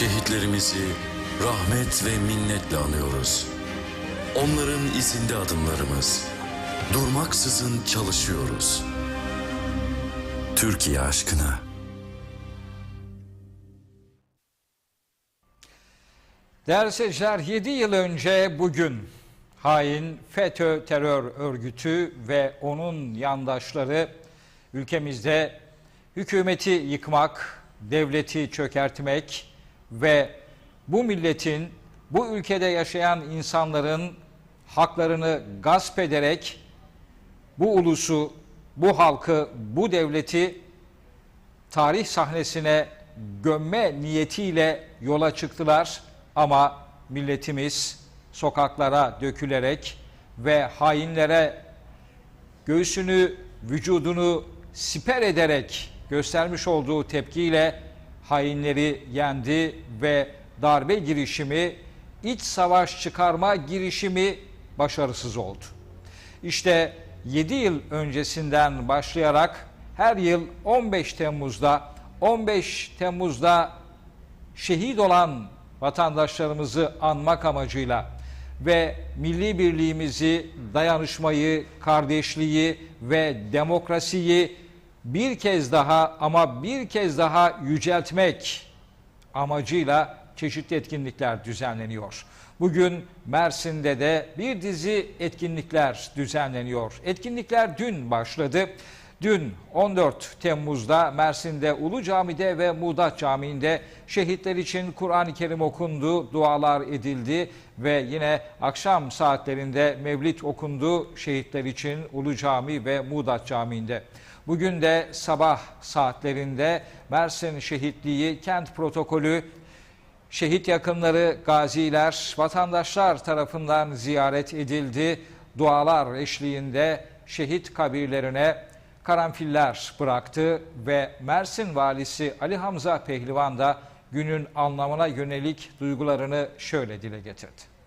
Şehitlerimizi rahmet ve minnetle anıyoruz. Onların izinde adımlarımız. Durmaksızın çalışıyoruz. Türkiye aşkına. Değerli seyirciler 7 yıl önce bugün hain FETÖ terör örgütü ve onun yandaşları ülkemizde hükümeti yıkmak, devleti çökertmek ve bu milletin, bu ülkede yaşayan insanların haklarını gasp ederek bu ulusu, bu halkı, bu devleti tarih sahnesine gömme niyetiyle yola çıktılar. Ama milletimiz sokaklara dökülerek ve hainlere göğsünü, vücudunu siper ederek göstermiş olduğu tepkiyle hainleri yendi ve darbe girişimi, iç savaş çıkarma girişimi başarısız oldu. İşte 7 yıl öncesinden başlayarak her yıl 15 Temmuz'da 15 Temmuz'da şehit olan vatandaşlarımızı anmak amacıyla ve milli birliğimizi, dayanışmayı, kardeşliği ve demokrasiyi bir kez daha ama bir kez daha yüceltmek amacıyla çeşitli etkinlikler düzenleniyor. Bugün Mersin'de de bir dizi etkinlikler düzenleniyor. Etkinlikler dün başladı. Dün 14 Temmuz'da Mersin'de Ulu Cami'de ve Muğdat Camii'nde şehitler için Kur'an-ı Kerim okundu, dualar edildi ve yine akşam saatlerinde mevlid okundu şehitler için Ulu Cami ve Muğdat Camii'nde. Bugün de sabah saatlerinde Mersin Şehitliği Kent Protokolü Şehit yakınları, gaziler, vatandaşlar tarafından ziyaret edildi. Dualar eşliğinde şehit kabirlerine karanfiller bıraktı ve Mersin valisi Ali Hamza Pehlivan da günün anlamına yönelik duygularını şöyle dile getirdi.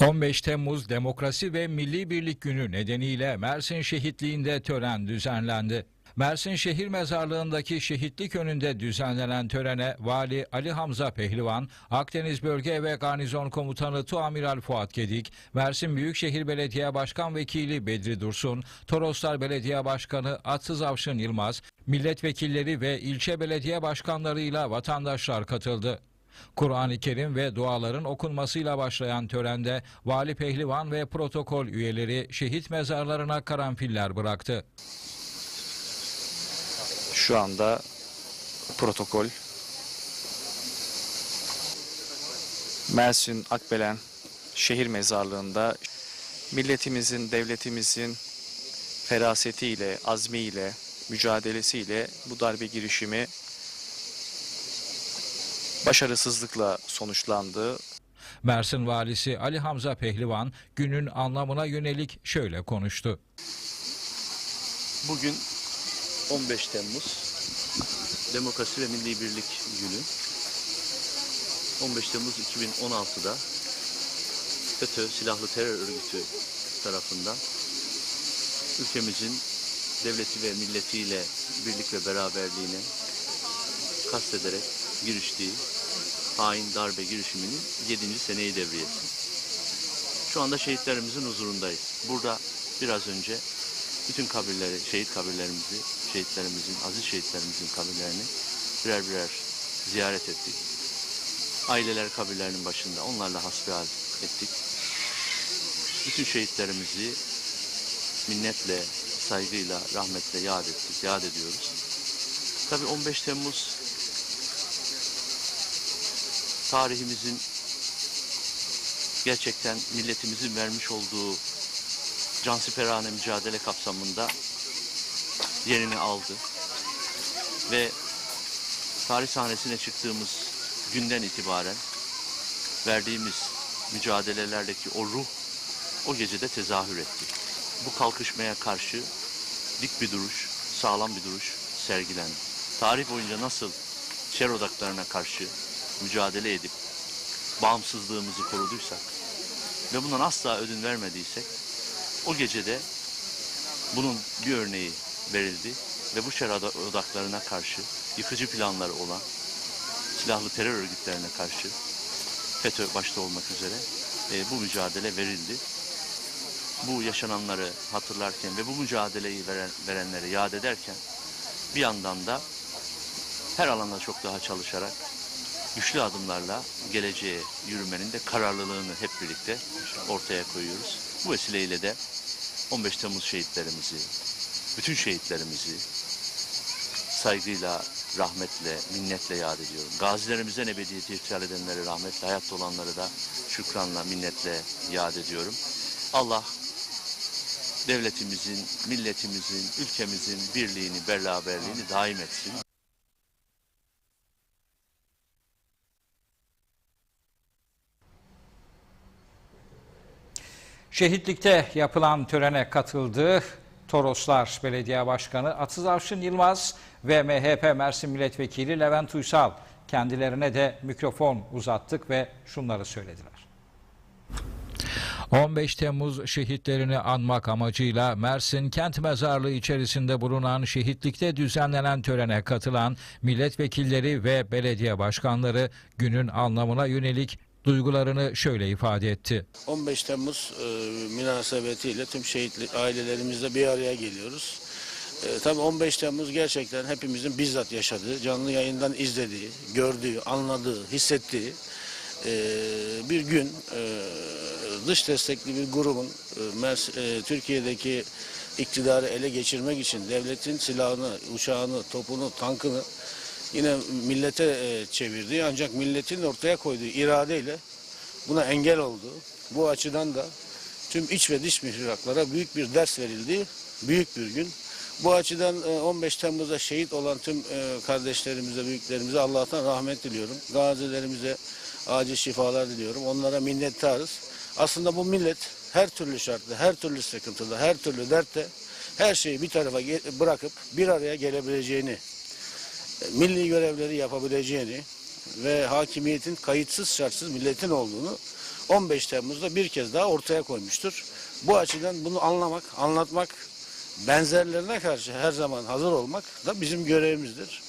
15 Temmuz Demokrasi ve Milli Birlik Günü nedeniyle Mersin Şehitliği'nde tören düzenlendi. Mersin Şehir Mezarlığı'ndaki şehitlik önünde düzenlenen törene Vali Ali Hamza Pehlivan, Akdeniz Bölge ve Garnizon Komutanı Tuamiral Fuat Gedik, Mersin Büyükşehir Belediye Başkan Vekili Bedri Dursun, Toroslar Belediye Başkanı Atsız Avşın Yılmaz, milletvekilleri ve ilçe belediye başkanlarıyla vatandaşlar katıldı. Kur'an-ı Kerim ve duaların okunmasıyla başlayan törende Vali Pehlivan ve protokol üyeleri şehit mezarlarına karanfiller bıraktı. Şu anda protokol Mersin Akbelen şehir mezarlığında milletimizin, devletimizin ferasetiyle, azmiyle, mücadelesiyle bu darbe girişimi başarısızlıkla sonuçlandı. Mersin valisi Ali Hamza Pehlivan günün anlamına yönelik şöyle konuştu. Bugün 15 Temmuz Demokrasi ve Milli Birlik Günü. 15 Temmuz 2016'da FETÖ silahlı terör örgütü tarafından ülkemizin devleti ve milletiyle birlik ve beraberliğini kastederek giriştiği hain darbe girişiminin 7. seneyi devriyesi. Şu anda şehitlerimizin huzurundayız. Burada biraz önce bütün kabirleri, şehit kabirlerimizi, şehitlerimizin, aziz şehitlerimizin kabirlerini birer birer ziyaret ettik. Aileler kabirlerinin başında onlarla hasbihal ettik. Bütün şehitlerimizi minnetle, saygıyla, rahmetle yad ettik, yad ediyoruz. Tabii 15 Temmuz tarihimizin gerçekten milletimizin vermiş olduğu cansiperane mücadele kapsamında yerini aldı. Ve tarih sahnesine çıktığımız günden itibaren verdiğimiz mücadelelerdeki o ruh o gecede tezahür etti. Bu kalkışmaya karşı dik bir duruş, sağlam bir duruş sergilendi. Tarih boyunca nasıl şer odaklarına karşı mücadele edip bağımsızlığımızı koruduysak ve bundan asla ödün vermediysek o gecede bunun bir örneği verildi ve bu şer odaklarına karşı yıkıcı planları olan silahlı terör örgütlerine karşı FETÖ başta olmak üzere e, bu mücadele verildi. Bu yaşananları hatırlarken ve bu mücadeleyi veren, verenleri yad ederken bir yandan da her alanda çok daha çalışarak güçlü adımlarla geleceğe yürümenin de kararlılığını hep birlikte ortaya koyuyoruz. Bu vesileyle de 15 Temmuz şehitlerimizi, bütün şehitlerimizi saygıyla, rahmetle, minnetle yad ediyorum. Gazilerimizden ebediyeti iptal edenleri rahmetle, hayatta olanları da şükranla, minnetle yad ediyorum. Allah devletimizin, milletimizin, ülkemizin birliğini, beraberliğini daim etsin. Şehitlikte yapılan törene katıldı. Toroslar Belediye Başkanı Atız Avşin Yılmaz ve MHP Mersin Milletvekili Levent Uysal kendilerine de mikrofon uzattık ve şunları söylediler. 15 Temmuz şehitlerini anmak amacıyla Mersin Kent Mezarlığı içerisinde bulunan şehitlikte düzenlenen törene katılan milletvekilleri ve belediye başkanları günün anlamına yönelik duygularını şöyle ifade etti. 15 Temmuz e, münasebetiyle tüm şehit ailelerimizle bir araya geliyoruz. E, tabii 15 Temmuz gerçekten hepimizin bizzat yaşadığı, canlı yayından izlediği, gördüğü, anladığı, hissettiği e, bir gün. E, dış destekli bir grubun e, Mers- e, Türkiye'deki iktidarı ele geçirmek için devletin silahını, uçağını, topunu, tankını yine millete e, çevirdiği ancak milletin ortaya koyduğu iradeyle buna engel oldu. Bu açıdan da tüm iç ve dış mihraklara büyük bir ders verildiği büyük bir gün. Bu açıdan e, 15 Temmuz'da şehit olan tüm e, kardeşlerimize, büyüklerimize Allah'tan rahmet diliyorum. Gazilerimize acil şifalar diliyorum. Onlara minnettarız. Aslında bu millet her türlü şartta, her türlü sıkıntıda, her türlü dertte her şeyi bir tarafa bırakıp bir araya gelebileceğini milli görevleri yapabileceğini ve hakimiyetin kayıtsız şartsız milletin olduğunu 15 Temmuz'da bir kez daha ortaya koymuştur. Bu açıdan bunu anlamak, anlatmak, benzerlerine karşı her zaman hazır olmak da bizim görevimizdir.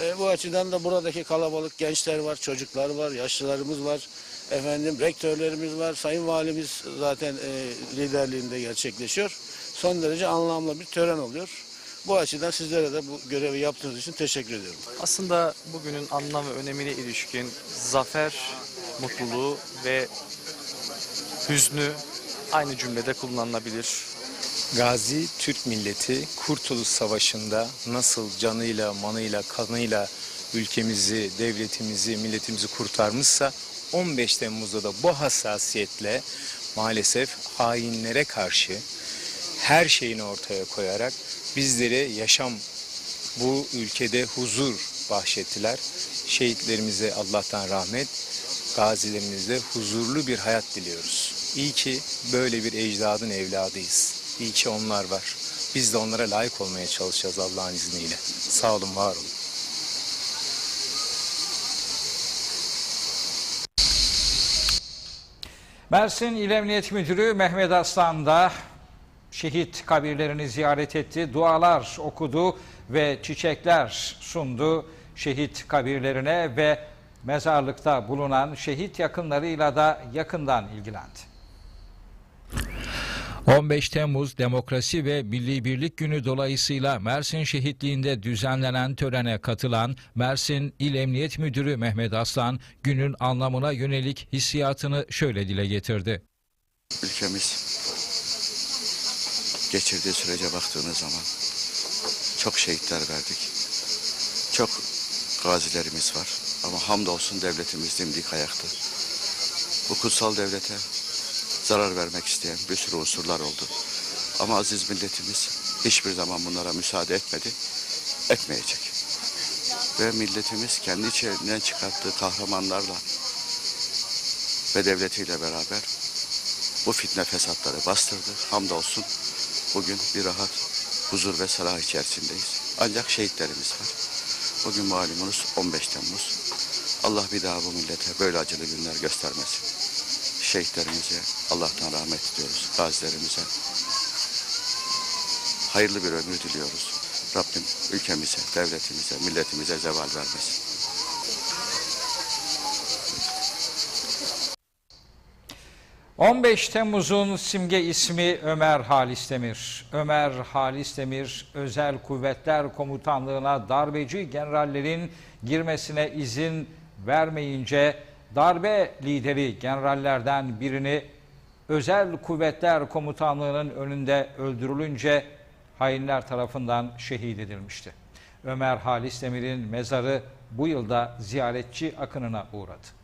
E, bu açıdan da buradaki kalabalık gençler var, çocuklar var, yaşlılarımız var, efendim rektörlerimiz var, sayın valimiz zaten e, liderliğinde gerçekleşiyor. Son derece anlamlı bir tören oluyor. Bu açıdan sizlere de bu görevi yaptığınız için teşekkür ediyorum. Aslında bugünün anlam ve önemine ilişkin zafer, mutluluğu ve hüznü aynı cümlede kullanılabilir. Gazi Türk milleti Kurtuluş Savaşı'nda nasıl canıyla, manıyla, kanıyla ülkemizi, devletimizi, milletimizi kurtarmışsa 15 Temmuz'da da bu hassasiyetle maalesef hainlere karşı her şeyini ortaya koyarak bizlere yaşam, bu ülkede huzur bahşettiler. Şehitlerimize Allah'tan rahmet, gazilerimize huzurlu bir hayat diliyoruz. İyi ki böyle bir ecdadın evladıyız. İyi ki onlar var. Biz de onlara layık olmaya çalışacağız Allah'ın izniyle. Sağ olun, var olun. Mersin İl Emniyet Müdürü Mehmet Aslan da şehit kabirlerini ziyaret etti, dualar okudu ve çiçekler sundu şehit kabirlerine ve mezarlıkta bulunan şehit yakınlarıyla da yakından ilgilendi. 15 Temmuz Demokrasi ve Milli Birlik Günü dolayısıyla Mersin Şehitliği'nde düzenlenen törene katılan Mersin İl Emniyet Müdürü Mehmet Aslan günün anlamına yönelik hissiyatını şöyle dile getirdi. ülkemiz geçirdiği sürece baktığınız zaman çok şehitler verdik. Çok gazilerimiz var. Ama hamdolsun devletimiz dimdik ayakta. Bu kutsal devlete zarar vermek isteyen bir sürü unsurlar oldu. Ama aziz milletimiz hiçbir zaman bunlara müsaade etmedi, etmeyecek. Ve milletimiz kendi içeriğinden çıkarttığı kahramanlarla ve devletiyle beraber bu fitne fesatları bastırdı. Hamdolsun bugün bir rahat, huzur ve salah içerisindeyiz. Ancak şehitlerimiz var. Bugün malumunuz 15 Temmuz. Allah bir daha bu millete böyle acılı günler göstermesin. Şehitlerimize Allah'tan rahmet diliyoruz. Gazilerimize hayırlı bir ömür diliyoruz. Rabbim ülkemize, devletimize, milletimize zeval vermesin. 15 Temmuz'un simge ismi Ömer Halis Demir. Ömer Halis Demir, Özel Kuvvetler Komutanlığı'na darbeci generallerin girmesine izin vermeyince darbe lideri generallerden birini Özel Kuvvetler Komutanlığı'nın önünde öldürülünce hainler tarafından şehit edilmişti. Ömer Halis Demir'in mezarı bu yılda ziyaretçi akınına uğradı.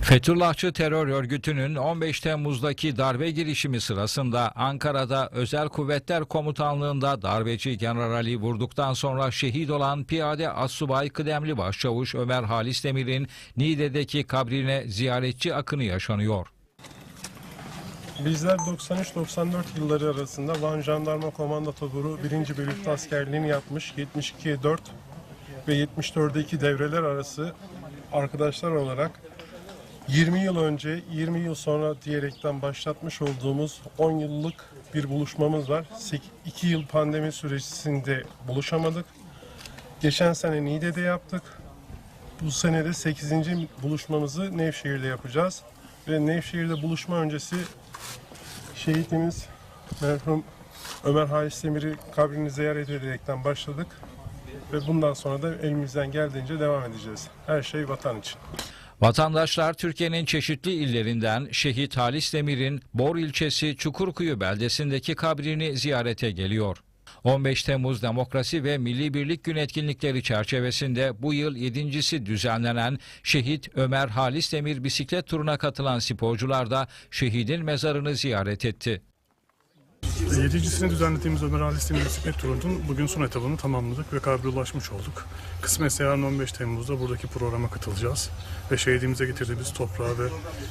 Fethullahçı terör örgütünün 15 Temmuz'daki darbe girişimi sırasında Ankara'da Özel Kuvvetler Komutanlığı'nda darbeci generali vurduktan sonra şehit olan piyade assubay kıdemli başçavuş Ömer Halis Demir'in Niğde'deki kabrine ziyaretçi akını yaşanıyor. Bizler 93-94 yılları arasında Van Jandarma Komando Taburu 1. Bölükte askerliğini yapmış 72'ye 4 ve 74'e 2 devreler arası arkadaşlar olarak 20 yıl önce 20 yıl sonra diyerekten başlatmış olduğumuz 10 yıllık bir buluşmamız var. 2 yıl pandemi sürecinde buluşamadık. Geçen sene Niğde'de yaptık. Bu sene de 8. buluşmamızı Nevşehir'de yapacağız. Ve Nevşehir'de buluşma öncesi şehitimiz merhum Ömer Halis Demir'i kabrini ziyaret ederekten başladık. Ve bundan sonra da elimizden geldiğince devam edeceğiz. Her şey vatan için. Vatandaşlar Türkiye'nin çeşitli illerinden şehit Halis Demir'in Bor ilçesi Çukurkuyu beldesindeki kabrini ziyarete geliyor. 15 Temmuz Demokrasi ve Milli Birlik Gün etkinlikleri çerçevesinde bu yıl yedincisi düzenlenen Şehit Ömer Halis Demir bisiklet turuna katılan sporcular da şehidin mezarını ziyaret etti. Yedincisini düzenlediğimiz Ömer Halis Demir bisiklet turunun bugün son etabını tamamladık ve kabre ulaşmış olduk. Kısmetse yarın 15 Temmuz'da buradaki programa katılacağız. Ve şehidimize getirdiğimiz toprağı ve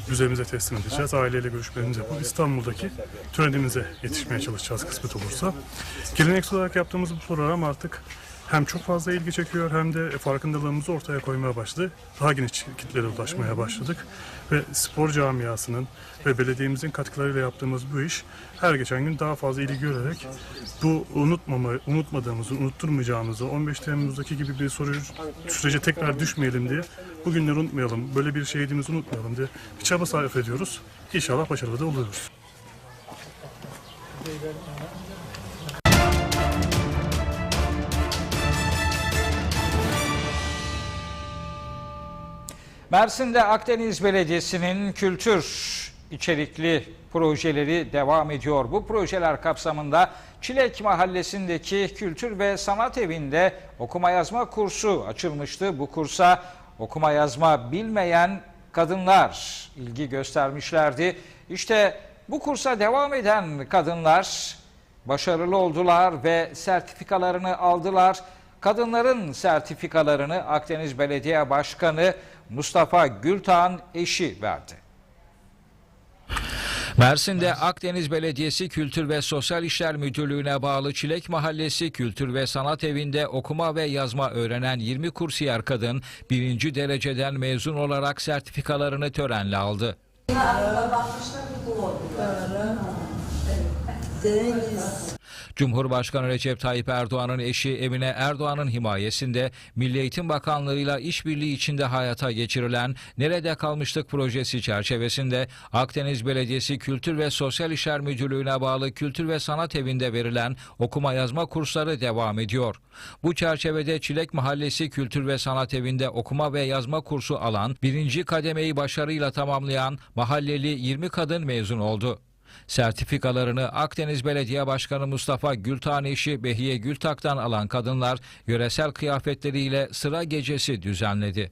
müzemize teslim edeceğiz. Aileyle görüşmelerimizi yapıp İstanbul'daki törenimize yetişmeye çalışacağız kısmet olursa. Geleneksel olarak yaptığımız bu program artık hem çok fazla ilgi çekiyor hem de farkındalığımızı ortaya koymaya başladı. Daha geniş kitlere ulaşmaya başladık. Ve spor camiasının ve belediyemizin katkılarıyla yaptığımız bu iş her geçen gün daha fazla ilgi görerek bu unutmama, unutmadığımızı, unutturmayacağımızı, 15 Temmuz'daki gibi bir soru sürece tekrar düşmeyelim diye bugünleri unutmayalım, böyle bir şehidimizi unutmayalım diye bir çaba sarf ediyoruz. İnşallah başarılı da oluruz. Mersin'de Akdeniz Belediyesi'nin kültür içerikli projeleri devam ediyor. Bu projeler kapsamında Çilek Mahallesi'ndeki Kültür ve Sanat Evi'nde okuma yazma kursu açılmıştı. Bu kursa okuma yazma bilmeyen kadınlar ilgi göstermişlerdi. İşte bu kursa devam eden kadınlar başarılı oldular ve sertifikalarını aldılar. Kadınların sertifikalarını Akdeniz Belediye Başkanı Mustafa Gültağ'ın eşi verdi. Mersin'de Akdeniz Belediyesi Kültür ve Sosyal İşler Müdürlüğü'ne bağlı Çilek Mahallesi Kültür ve Sanat Evi'nde okuma ve yazma öğrenen 20 kursiyer kadın birinci dereceden mezun olarak sertifikalarını törenle aldı. Cumhurbaşkanı Recep Tayyip Erdoğan'ın eşi Emine Erdoğan'ın himayesinde Milli Eğitim Bakanlığı'yla işbirliği içinde hayata geçirilen Nerede Kalmıştık projesi çerçevesinde Akdeniz Belediyesi Kültür ve Sosyal İşler Müdürlüğü'ne bağlı Kültür ve Sanat Evi'nde verilen okuma yazma kursları devam ediyor. Bu çerçevede Çilek Mahallesi Kültür ve Sanat Evi'nde okuma ve yazma kursu alan, birinci kademeyi başarıyla tamamlayan mahalleli 20 kadın mezun oldu. Sertifikalarını Akdeniz Belediye Başkanı Mustafa Gültan eşi Behiye Gültak'tan alan kadınlar yöresel kıyafetleriyle sıra gecesi düzenledi.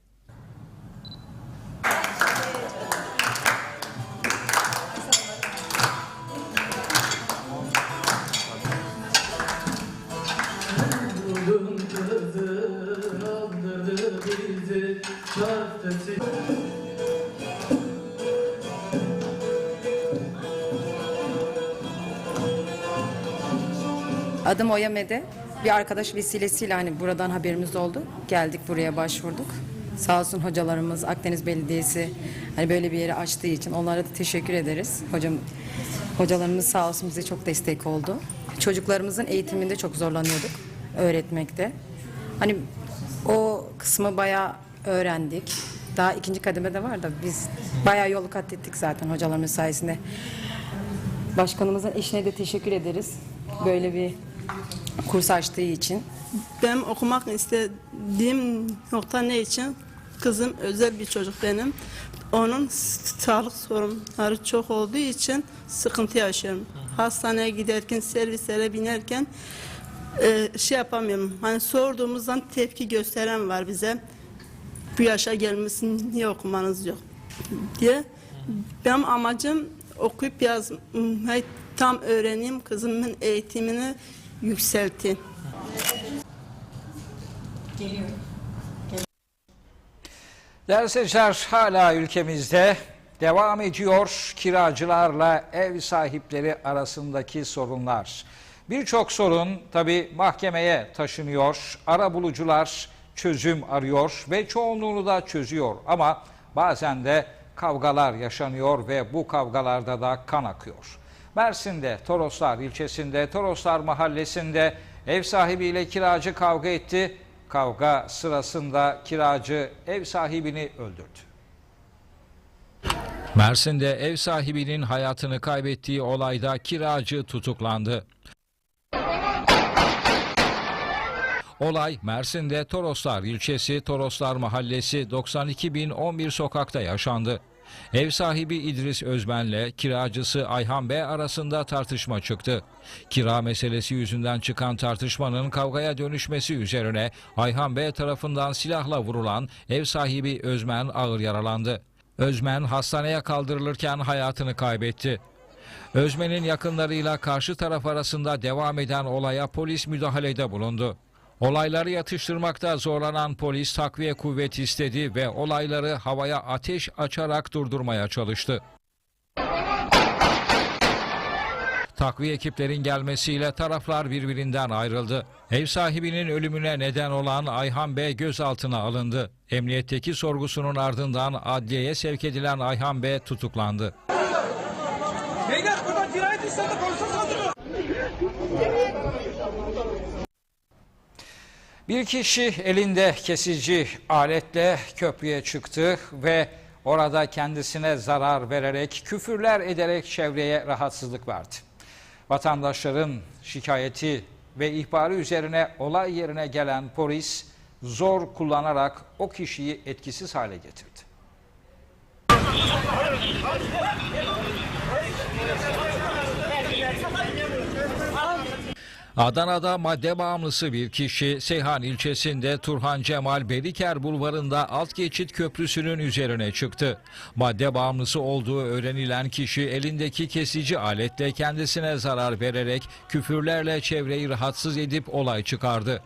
Adım Oya Mede. Bir arkadaş vesilesiyle hani buradan haberimiz oldu. Geldik buraya başvurduk. Sağ olsun hocalarımız Akdeniz Belediyesi hani böyle bir yeri açtığı için onlara da teşekkür ederiz. Hocam hocalarımız sağ olsun bize çok destek oldu. Çocuklarımızın eğitiminde çok zorlanıyorduk öğretmekte. Hani o kısmı bayağı öğrendik. Daha ikinci kademe de var da biz bayağı yolu kat ettik zaten hocalarımız sayesinde. Başkanımızın eşine de teşekkür ederiz. Böyle bir kurs açtığı için. Benim okumak istediğim nokta ne için? Kızım özel bir çocuk benim. Onun sağlık sorunları çok olduğu için sıkıntı yaşıyorum. Hastaneye giderken, servislere binerken e, şey yapamıyorum. Hani sorduğumuzdan tepki gösteren var bize. Bu yaşa gelmişsin niye okumanız yok diye. Benim amacım okuyup yazmayı tam öğreneyim, kızımın eğitimini yükselteyim. Değerli seyirciler hala ülkemizde devam ediyor kiracılarla ev sahipleri arasındaki sorunlar. Birçok sorun tabi mahkemeye taşınıyor. Ara bulucular çözüm arıyor ve çoğunluğunu da çözüyor. Ama bazen de kavgalar yaşanıyor ve bu kavgalarda da kan akıyor. Mersin'de Toroslar ilçesinde Toroslar mahallesinde ev sahibiyle kiracı kavga etti. Kavga sırasında kiracı ev sahibini öldürdü. Mersin'de ev sahibinin hayatını kaybettiği olayda kiracı tutuklandı. Olay Mersin'de Toroslar ilçesi Toroslar Mahallesi 92.011 sokakta yaşandı. Ev sahibi İdris Özben'le kiracısı Ayhan B arasında tartışma çıktı. Kira meselesi yüzünden çıkan tartışmanın kavgaya dönüşmesi üzerine Ayhan B tarafından silahla vurulan ev sahibi Özmen ağır yaralandı. Özmen hastaneye kaldırılırken hayatını kaybetti. Özmen'in yakınlarıyla karşı taraf arasında devam eden olaya polis müdahalede bulundu. Olayları yatıştırmakta zorlanan polis takviye kuvvet istedi ve olayları havaya ateş açarak durdurmaya çalıştı. Takviye ekiplerin gelmesiyle taraflar birbirinden ayrıldı. Ev sahibinin ölümüne neden olan Ayhan B gözaltına alındı. Emniyetteki sorgusunun ardından adliyeye sevk edilen Ayhan B tutuklandı. Bir kişi elinde kesici aletle köprüye çıktı ve orada kendisine zarar vererek, küfürler ederek çevreye rahatsızlık verdi. Vatandaşların şikayeti ve ihbarı üzerine olay yerine gelen polis zor kullanarak o kişiyi etkisiz hale getirdi. Adana'da madde bağımlısı bir kişi Seyhan ilçesinde Turhan Cemal Beriker bulvarında alt geçit köprüsünün üzerine çıktı. Madde bağımlısı olduğu öğrenilen kişi elindeki kesici aletle kendisine zarar vererek küfürlerle çevreyi rahatsız edip olay çıkardı.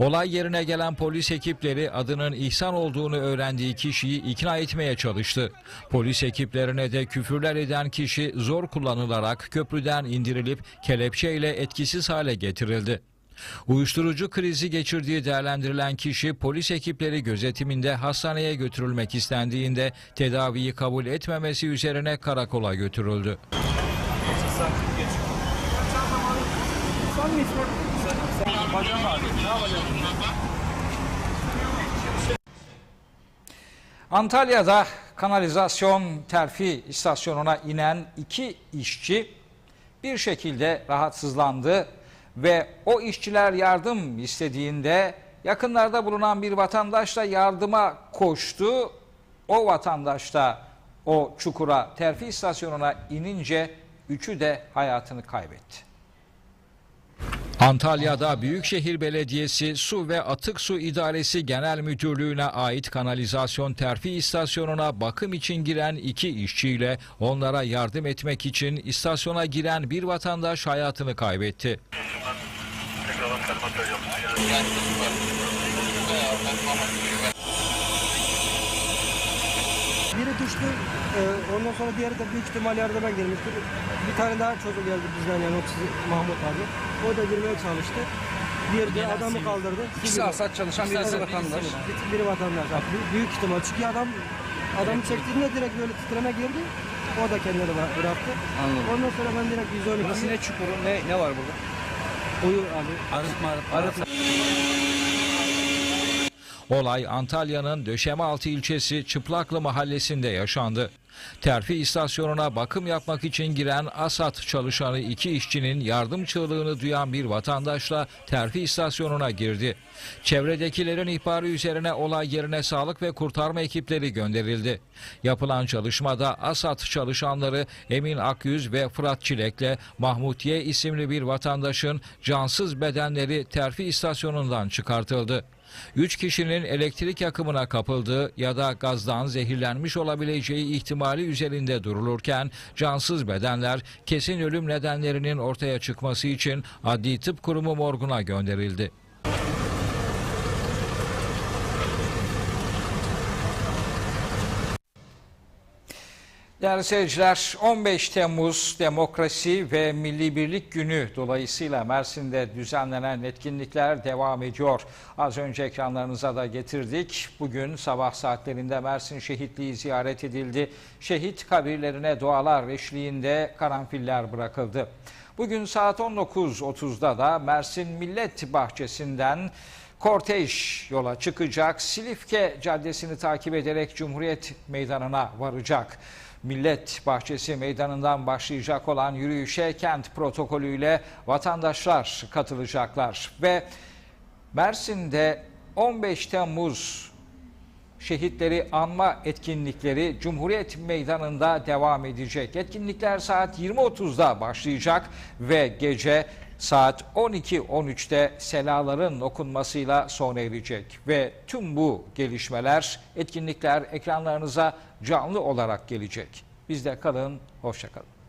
Olay yerine gelen polis ekipleri adının İhsan olduğunu öğrendiği kişiyi ikna etmeye çalıştı. Polis ekiplerine de küfürler eden kişi zor kullanılarak köprüden indirilip kelepçeyle etkisiz hale getirildi. Uyuşturucu krizi geçirdiği değerlendirilen kişi polis ekipleri gözetiminde hastaneye götürülmek istendiğinde tedaviyi kabul etmemesi üzerine karakola götürüldü. Antalya'da kanalizasyon terfi istasyonuna inen iki işçi bir şekilde rahatsızlandı ve o işçiler yardım istediğinde yakınlarda bulunan bir vatandaş da yardıma koştu. O vatandaş da o çukura terfi istasyonuna inince üçü de hayatını kaybetti. Antalya'da Büyükşehir Belediyesi Su ve Atık Su İdaresi Genel Müdürlüğü'ne ait kanalizasyon terfi istasyonuna bakım için giren iki işçiyle onlara yardım etmek için istasyona giren bir vatandaş hayatını kaybetti. Biri düştü, e, ondan sonra diğeri de büyük ihtimal yardıma girmiştir. Bir tane daha çocuk geldi bizden yani otuz Mahmut abi. O da girmeye çalıştı. Diğeri de adamı kaldırdı. İkisi asat çalışan biri de vatandaş. Bir- Biri vatandaş. Abi, büyük ihtimal çünkü adam adamı çektiğinde direkt böyle titreme girdi. O da kendini bıra- bıraktı. Anladım. Ondan sonra ben direkt 112 Burası ne çukuru? Ne, ne var burada? Uyu abi. Arıtma, arıtma. Olay Antalya'nın Döşemealtı ilçesi Çıplaklı mahallesinde yaşandı. Terfi istasyonuna bakım yapmak için giren ASAT çalışanı iki işçinin yardım çığlığını duyan bir vatandaşla terfi istasyonuna girdi. Çevredekilerin ihbarı üzerine olay yerine sağlık ve kurtarma ekipleri gönderildi. Yapılan çalışmada ASAT çalışanları Emin Akyüz ve Fırat Çilek'le Mahmutiye isimli bir vatandaşın cansız bedenleri terfi istasyonundan çıkartıldı. Üç kişinin elektrik akımına kapıldığı ya da gazdan zehirlenmiş olabileceği ihtimali üzerinde durulurken cansız bedenler kesin ölüm nedenlerinin ortaya çıkması için Adli Tıp Kurumu morguna gönderildi. Değerli seyirciler 15 Temmuz Demokrasi ve Milli Birlik Günü dolayısıyla Mersin'de düzenlenen etkinlikler devam ediyor. Az önce ekranlarınıza da getirdik. Bugün sabah saatlerinde Mersin şehitliği ziyaret edildi. Şehit kabirlerine dualar eşliğinde karanfiller bırakıldı. Bugün saat 19.30'da da Mersin Millet Bahçesi'nden kortej yola çıkacak. Silifke Caddesi'ni takip ederek Cumhuriyet Meydanı'na varacak. Millet Bahçesi Meydanı'ndan başlayacak olan yürüyüşe kent protokolüyle vatandaşlar katılacaklar. Ve Mersin'de 15 Temmuz şehitleri anma etkinlikleri Cumhuriyet Meydanı'nda devam edecek. Etkinlikler saat 20.30'da başlayacak ve gece saat 12.13'te selaların okunmasıyla sona erecek. Ve tüm bu gelişmeler, etkinlikler ekranlarınıza canlı olarak gelecek. Bizde kalın, hoşçakalın.